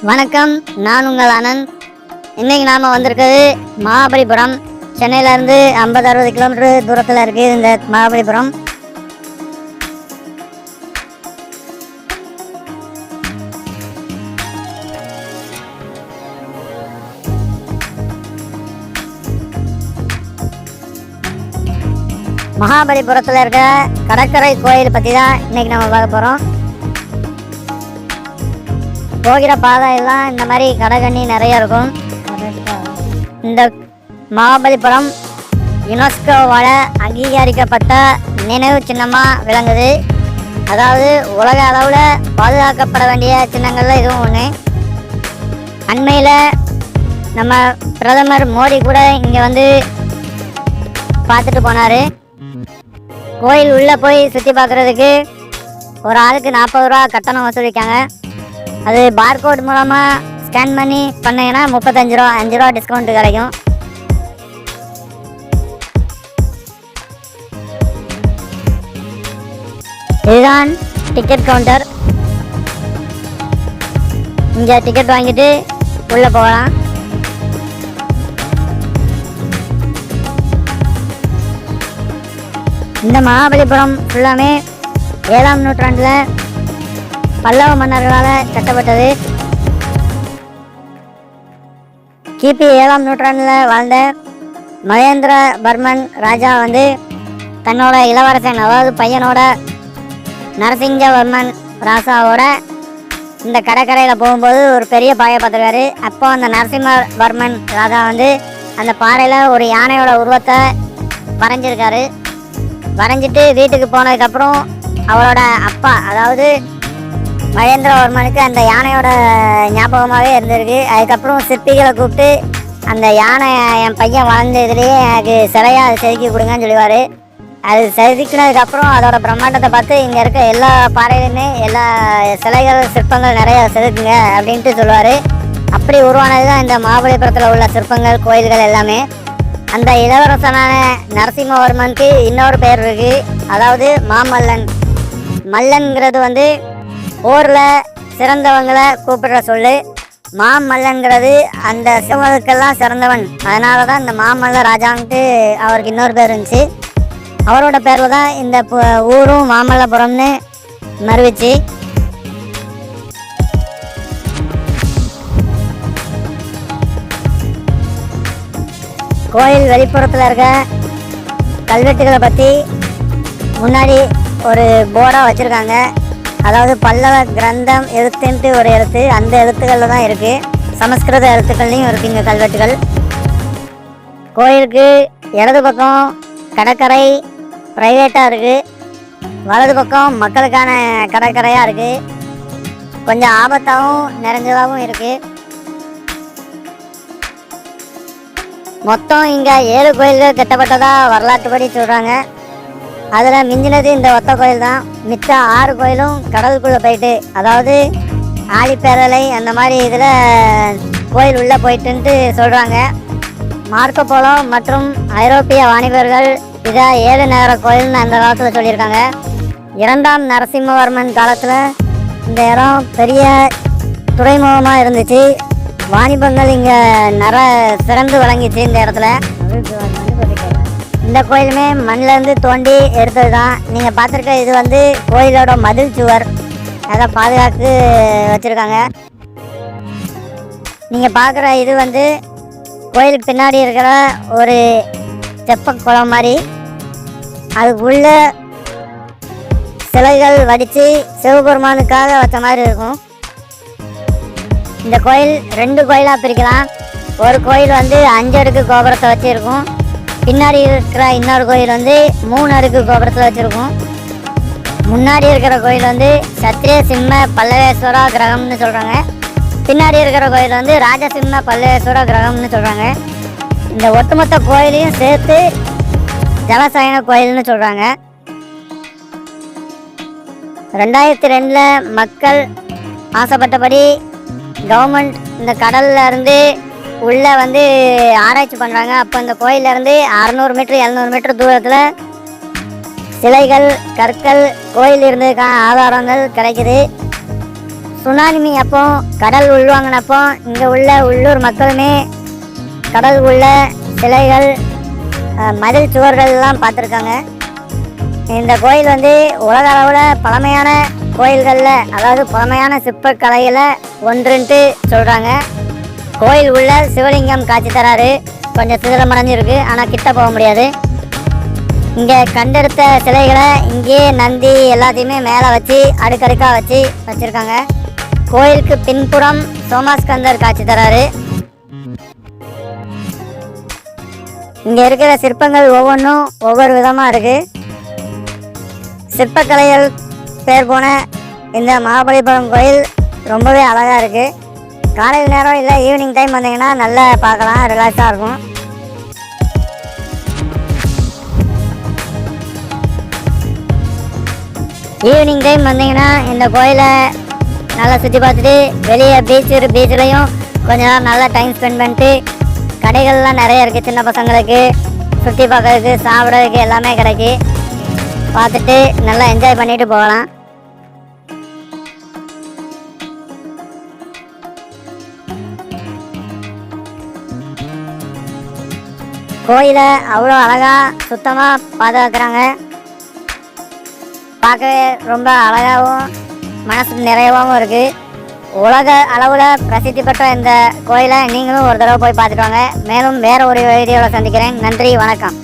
வணக்கம் நான் உங்கள் அனந்த் இன்னைக்கு நாம் வந்திருக்கிறது மகாபலிபுரம் சென்னையிலேருந்து ஐம்பது அறுபது கிலோமீட்டர் தூரத்தில் இருக்குது இந்த மகாபலிபுரம் மகாபலிபுரத்தில் இருக்க கடற்கரை கோயில் பற்றி தான் இன்றைக்கி நம்ம பார்க்க போகிறோம் போகிற பாதை எல்லாம் இந்த மாதிரி கடைகண்ணி நிறைய இருக்கும். இந்த மகாபலிபுரம் யுனெஸ்கோவால் அங்கீகரிக்கப்பட்ட நினைவு சின்னமாக விளங்குது. அதாவது உலக அளவில் பாதுகாக்கப்பட வேண்டிய சின்னங்களில் இதுவும் ஒன்று அண்மையில் நம்ம பிரதமர் மோடி கூட இங்கே வந்து பார்த்துட்டு போனார். கோயில் உள்ளே போய் சுற்றி பார்க்குறதுக்கு ஒரு ஆளுக்கு நாற்பது ரூபா கட்டணம் வசூலிக்காங்க. அது பார்கோட் மூலமாக ஸ்கேன் பண்ணி பண்ணீங்கன்னா முப்பத்தஞ்சு ரூபா அஞ்சு ரூபா டிஸ்கவுண்ட் கிடைக்கும். இதுதான் டிக்கெட் கவுண்டர் இங்கே டிக்கெட் வாங்கிட்டு உள்ளே போகலாம். இந்த மகாபலிபுரம் ஃபுல்லாமே ஏழாம் நூற்றாண்டில் பல்லவ மன்னர்களால் கட்டப்பட்டது. கிபி ஏழாம் நூற்றாண்டில் வாழ்ந்த மகேந்திர பர்மன் ராஜா வந்து தன்னோட இளவரசன் அதாவது பையனோட நரசிங்கவர்மன் ராசாவோட இந்த கடற்கரையில் போகும்போது ஒரு பெரிய பாயை பார்த்துருக்காரு. அப்போ அந்த நரசிம்மவர்மன் ராஜா வந்து அந்த பாறையில் ஒரு யானையோட உருவத்தை வரைஞ்சிருக்காரு. வரைஞ்சிட்டு வீட்டுக்கு போனதுக்கப்புறம் அவரோட அப்பா அதாவது மகேந்திரவர்மனுக்கு அந்த யானையோட ஞாபகமாகவே இருந்திருக்கு. அதுக்கப்புறம் சிற்பிகளை கூப்பிட்டு அந்த யானை என் பையன் வளர்ந்ததுலேயே எனக்கு சிலையாக அது செதுக்கி கொடுங்கன்னு சொல்லுவார். அது செதுக்கினதுக்கப்புறம் அதோட பிரம்மாண்டத்தை பார்த்து இங்கே இருக்க எல்லா பாறையிலுமே எல்லா சிலைகள் சிற்பங்கள் நிறையா செதுக்குங்க அப்படின்ட்டு சொல்லுவார். அப்படி உருவானது தான் இந்த மகாபலிபுரத்தில் உள்ள சிற்பங்கள் கோயில்கள் எல்லாமே. அந்த இளவரசனான நரசிம்மவர்மனுக்கு இன்னொரு பேர் இருக்குது அதாவது மாமல்லன். மல்லன்கிறது வந்து போரில் சிறந்தவங்களை கூப்பிடுற சொல்லு. மாமல்லன்கிறது அந்த சிவனுக்கெல்லாம் சிறந்தவன். அதனால தான் இந்த மாமல்ல ராஜான்ட்டு அவருக்கு இன்னொரு பேர் இருந்துச்சு. அவரோட பேரில் தான் இந்த ஊரும் மாமல்லபுரம்னு மறுவிச்சு. கோயில் வெளிப்புறத்தில் இருக்க கல்வெட்டுகளை பற்றி முன்னாடி ஒரு போர்டாக வச்சுருக்காங்க. அதாவது பல்லவ கிரந்தம் எழுத்துன்ட்டு ஒரு எழுத்து அந்த எழுத்துக்களில் தான் இருக்குது சமஸ்கிருத எழுத்துக்கள்லையும் இருக்குது இங்கே கல்வெட்டுகள். கோயிலுக்கு இடது பக்கம் கடற்கரை ப்ரைவேட்டாக இருக்குது வலது பக்கம் மக்களுக்கான கடற்கரையாக இருக்குது கொஞ்சம் ஆபத்தாகவும் நிறைஞ்சதாகவும் இருக்குது மொத்தம் இங்கே ஏழு கோயில்கள் கட்டப்பட்டதா வரலாற்றுப்படி சொல்கிறாங்க அதில் மிஞ்சினது இந்த ஒத்த கோயில் தான். மித்த ஆறு கோயிலும் கடலுக்குள்ளே போயிட்டு அதாவது ஆழிப்பேரலை அந்த மாதிரி இதில் கோயில் உள்ளே போயிட்டுன்ட்டு சொல்கிறாங்க மார்க்கோ போலோ மற்றும் ஐரோப்பிய வாணிபர்கள் இதை ஏழு நகர கோயில்னு அந்த காலத்தில் சொல்லியிருக்காங்க. இரண்டாம் நரசிம்மவர்மன் காலத்தில் இந்த இடம் பெரிய துறைமுகமாக இருந்துச்சு. வாணிபங்கள் இங்கே நிற சிறந்து வழங்கிச்சு இந்த இடத்துல. இந்த கோயிலுமே மண்ணிலேருந்து தோண்டி எடுத்தது தான் நீங்கள் பார்த்துருக்க இது வந்து கோயிலோட மதில் சுவர். அதை பாதுகாத்து வச்சுருக்காங்க. நீங்கள் பார்க்குற இது வந்து கோயிலுக்கு பின்னாடி இருக்கிற ஒரு தெப்ப குளம் மாதிரி. அதுக்குள்ள சிலைகள் வடித்து சிவபெருமானுக்காக வச்ச மாதிரி இருக்கும். இந்த கோயில் ரெண்டு கோயிலாக பிரிக்கலாம். ஒரு கோயில் வந்து அஞ்சடுக்கு கோபுரத்தை வச்சுருக்கும். பின்னாடி இருக்கிற இன்னொரு கோயில் வந்து மூணு அடுக்கு கோபுரத்தில் வச்சுருக்கோம். முன்னாடி இருக்கிற கோயில் வந்து சத்திரிய சிம்ம பல்லவேஸ்வரா கிரகம்னு சொல்கிறாங்க பின்னாடி இருக்கிற கோயில் வந்து ராஜசிம்ம பல்லவேஸ்வரா கிரகம்னு சொல்கிறாங்க இந்த ஒட்டுமொத்த கோயிலையும் சேர்த்து ஜலசயன கோயில்னு சொல்கிறாங்க ரெண்டாயிரத்தி ரெண்டில் மக்கள் ஆசைப்பட்டபடி கவர்மெண்ட் இந்த கடல்ல இருந்து உள்ளே வந்து ஆராய்ச்சி பண்ணுறாங்க அப்போ இந்த கோயிலேருந்து அறநூறு மீட்ரு எழுநூறு மீட்ரு தூரத்தில் சிலைகள் கற்கள் கோயில் இருந்ததுக்கான ஆதாரங்கள் கிடைக்குது. சுனாமி அப்போ கடல் உள்வாங்கினப்போ இங்கே உள்ள உள்ளூர் மக்களுமே கடல் உள்ள சிலைகள் மதில் சுவர்கள்லாம் பார்த்துருக்காங்க. இந்த கோயில் வந்து உலக அளவில் பழமையான கோயில்களில் அதாவது பழமையான சிற்பக்கலையில் ஒன்றுன்ட்டு சொல்கிறாங்க கோயில் உள்ள சிவலிங்கம் காட்சி தராரு. கொஞ்சம் சிதிலமடைஞ்சிருக்கு ஆனால் கிட்ட போக முடியாது. இங்கே கண்டெடுத்த சிலைகளை இங்கேயே நந்தி எல்லாத்தையுமே மேலே வச்சு அடுக்கடுக்காக வச்சு வச்சுருக்காங்க. கோயிலுக்கு பின்புறம் சோமாஸ்கந்தர் காட்சி தராரு. இங்கே இருக்கிற சிற்பங்கள் ஒவ்வொன்றும் ஒவ்வொரு விதமாக இருக்குது சிற்பக்கலைகள் பேர் போன இந்த மகாபலிபுரம் கோயில் ரொம்பவே அழகாக இருக்குது காலையில் நேரம் இல்லை ஈவினிங் டைம் வந்தீங்கன்னா நல்லா பார்க்கலாம் ரிலாக்ஸாக இருக்கும். ஈவினிங் டைம் வந்தீங்கன்னா இந்த கோயிலை நல்லா சுற்றி பார்த்துட்டு வெளியே பீச் பீச்லேயும் கொஞ்ச நேரம் நல்லா டைம் ஸ்பெண்ட் பண்ணிட்டு கடைகள்லாம் நிறைய இருக்குது சின்ன பசங்களுக்கு சுற்றி பார்க்கறதுக்கு சாப்பிட்றதுக்கு எல்லாமே கிடைக்கு. பார்த்துட்டு நல்லா என்ஜாய் பண்ணிட்டு போகலாம். கோயிலை அவ்வளோ அழகாக சுத்தமாக பாதுகாக்கிறாங்க பார்க்கவே ரொம்ப அழகாகவும் மனசு நிறைவாகவும் இருக்குது உலக அளவில் பிரசித்தி பெற்ற இந்த கோயிலை நீங்களும் ஒரு தடவை போய் பார்த்துட்டு வாங்க. மேலும் வேறு ஒரு வீடியோவில் சந்திக்கிறேன். நன்றி வணக்கம்.